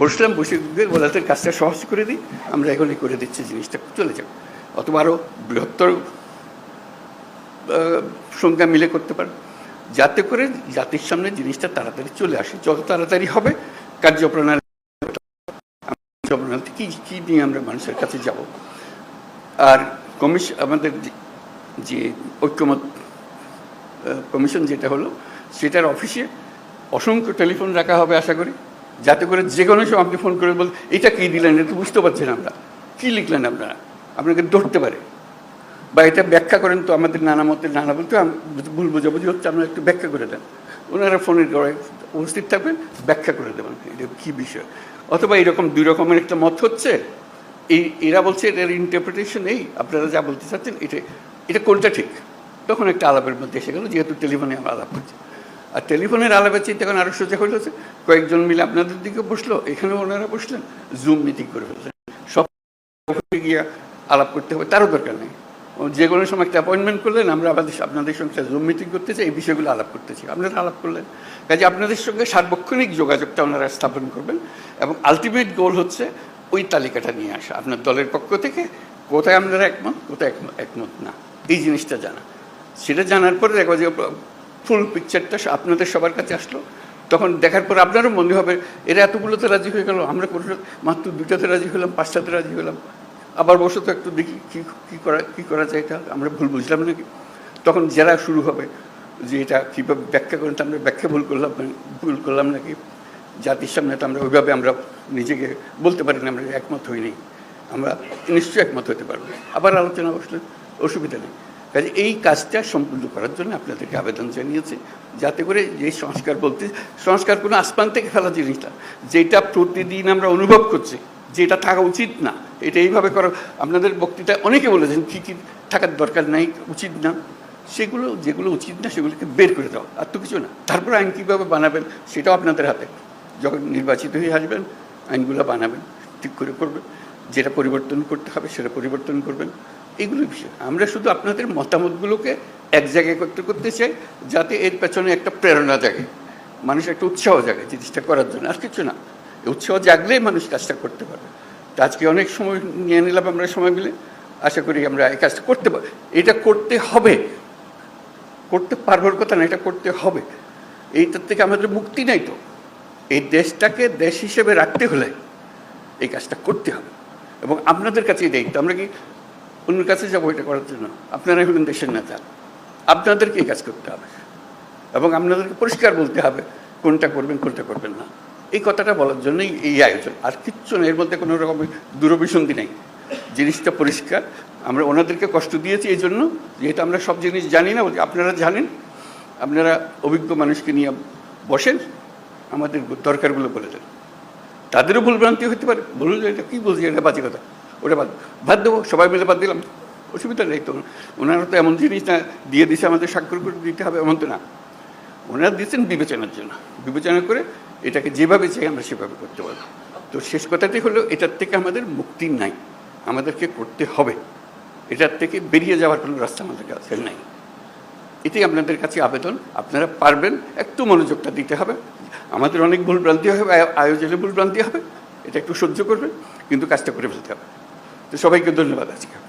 বসলাম, বসে ওনাদের কাজটা সহজ করে দিই। আমরা এখনই করে দিচ্ছি জিনিসটা। চলে যাবে অথবা আরও বৃহত্তর সংজ্ঞা মিলে করতে পারেন যাতে করে জাতির সামনে জিনিসটা তাড়াতাড়ি চলে আসে। যত তাড়াতাড়ি হবে, কার্যপ্রণালী কার্যপ্রণালী কী কী নিয়ে আমরা মানুষের কাছে যাব? আর কমিশন আমাদের যে ঐক্যমত কমিশন যেটা হলো, সেটার অফিসে অসংখ্য টেলিফোন রাখা হবে আশা করি। যাতে করে যে কোনো সময় আপনি ফোন করে বল এটা কী দিলেন? এটা বুঝতে পারছেন আমরা। কী লিখলেন আপনারা? আপনাকে ধরতে পারে। বা এটা ব্যাখ্যা করেন তো আমাদের নানা মতের নানা বলতে ভুল বোঝাবুঝি হচ্ছে, আপনারা একটু ব্যাখ্যা করে দেন। ওনারা ফোনের গড়ে উপস্থিত থাকবেন, ব্যাখ্যা করে দেবেন এটা কী বিষয়। অথবা এরকম দুই রকমের একটা মত হচ্ছে, এই, এরা বলছে এটার ইন্টারপ্রিটেশন এই, আপনারা যা বলতে চাচ্ছেন, এটা এটা কোনটা ঠিক? তখন একটা আলাপের মধ্যে এসে গেল, যেহেতু টেলিফোনে আমরা আলাপ করছি। আর টেলিফোনের আলাপের চেয়ে তখন আরও সোজা হলো যে কয়েকজন মিলে আপনাদের দিকে বসল, এখানেও ওনারা বসলেন জুম মিটিং করে ফেললেন সব গিয়ে আলাপ করতে হবে, তারও দরকার নেই। যে কোনো সময় একটা অ্যাপয়েন্টমেন্ট করলেন, আমরা আমাদের আপনাদের সঙ্গে জুম মিটিং করতে চাই, এই বিষয়গুলো আলাপ করতে চাই। আপনারা আলাপ করলেন। কাজে আপনাদের সঙ্গে সার্বক্ষণিক যোগাযোগটা ওনারা স্থাপন করবেন এবং আলটিমেট গোল হচ্ছে ওই তালিকাটা নিয়ে আসা, আপনার দলের পক্ষ থেকে কোথায় আপনারা একমত, কোথায় একমত একমত না। এই জিনিসটা জানা। সেটা জানার পরে দেখো যে ফুল পিকচারটা আপনাদের সবার কাছে আসলো। তখন দেখার পর আপনারও মনে হবে, এরা এতগুলোতে রাজি হয়ে গেল, আমরা কোনো মাত্র দুটাতে রাজি হলাম, পাঁচটাতে রাজি হলাম। আবার বসে তো একটু দেখি কী কী করা কী করা যায় এটা, আমরা ভুল বুঝলাম নাকি? তখন যারা শুরু হবে যে এটা কীভাবে ব্যাখ্যা করেন আমরা ব্যাখ্যা ভুল করলাম ভুল করলাম নাকি? জাতির সামনে তো আমরা ওইভাবে আমরা নিজেকে বলতে পারি না, আমরা একমত হইনি আমরা নিশ্চয়ই একমত হতে পারব। আবার আলোচনা বসলে অসুবিধা নেই। কাজে এই কাজটা সম্পূর্ণ করার জন্য আপনাদেরকে আবেদন জানিয়েছি। যাতে করে যে সংস্কার বলতে, সংস্কার কোনো আসমান থেকে ফেলা জিনিস না। যেটা প্রতিদিন আমরা অনুভব করছি, যেটা থাকা উচিত না, এটা এইভাবে করা। আপনাদের বক্তৃতায় অনেকে বলেছেন, কী কী থাকার দরকার নাই, উচিত না। সেগুলো, যেগুলো উচিত না, সেগুলোকে বের করে দাও, আর তো কিছু না। তারপর আইন কীভাবে বানাবেন, সেটাও আপনাদের হাতে। যখন নির্বাচিত হয়ে আসবেন, আইনগুলো বানাবেন, ঠিক করে করবেন। যেটা পরিবর্তন করতে হবে, সেটা পরিবর্তন করবেন। এগুলো বিষয়। আমরা শুধু আপনাদের মতামতগুলোকে এক জায়গায় করতে করতে চাই, যাতে এর পেছনে একটা প্রেরণা জাগে, মানুষ একটা উৎসাহ জাগে জিনিসটা করার জন্য। আর কিছু না। উৎসাহ জাগলেই মানুষ কাজটা করতে পারবে। তো আজকে অনেক সময় নিয়ে নিলাম আমরা সময় মিলে। আশা করি আমরা এই কাজটা করতে পারি এটা করতে হবে। করতে পারবার কথা না, এটা করতে হবে। এইটার থেকে আমাদের মুক্তি নাই তো। এই দেশটাকে দেশ হিসেবে রাখতে হলে এই কাজটা করতে হবে। এবং আপনাদের কাছে এই দায়িত্ব। আমরা কি অন্যের কাছে যাব এটা করার জন্য। আপনারাই হলেন দেশের নেতা। আপনাদেরকে কাজ করতে হবে। এবং আপনাদেরকে পরিষ্কার বলতে হবে, কোনটা করবেন কোনটা করবেন না। এই কথাটা বলার জন্যই এই আয়োজন। আর কিচ্ছু না, এর মধ্যে কোনো রকম দূরভিসন্ধি নেই। জিনিসটা পরিষ্কার। আমরা ওনাদেরকে কষ্ট দিয়েছি এই জন্য। যেহেতু আমরা সব জিনিস জানি না আপনারা জানেন। আপনারা অভিজ্ঞ মানুষকে নিয়ে বসেন। আমাদের দরকারগুলো বলে দেন। তাদেরও ভুলভ্রান্তি হতে পারে। বলুন এটা কী বলছি এটা বাজে কথা। ওটা বাদ বাদ দেবো, সবাই মিলে বাদ দিলাম। অসুবিধা নেই তো। ওনারা তো এমন জিনিস না, দিয়ে দিছে আমাদের স্বাক্ষর করে দিতে হবে, এমন তো না। ওনারা দিচ্ছেন বিবেচনার জন্য। বিবেচনা করে এটাকে যেভাবে চাই আমরা সেভাবে করতে পারব। তো শেষ কথাটি হলো, এটার থেকে আমাদের মুক্তি নাই। আমাদেরকে করতে হবে। এটার থেকে বেরিয়ে যাওয়ার কোনো রাস্তা আমাদের কাছে নাই। এটাই আপনাদের কাছে আবেদন। আপনারা পারবেন, একটু মনোযোগটা দিতে হবে। আমাদের অনেক ভুল ভ্রান্তি হবে আয়োজনে ভুল ভ্রান্তি হবে। এটা একটু সহ্য করবেন, কিন্তু কাজটা করে ফেলতে হবে। তো সবাইকে ধন্যবাদ আজকে।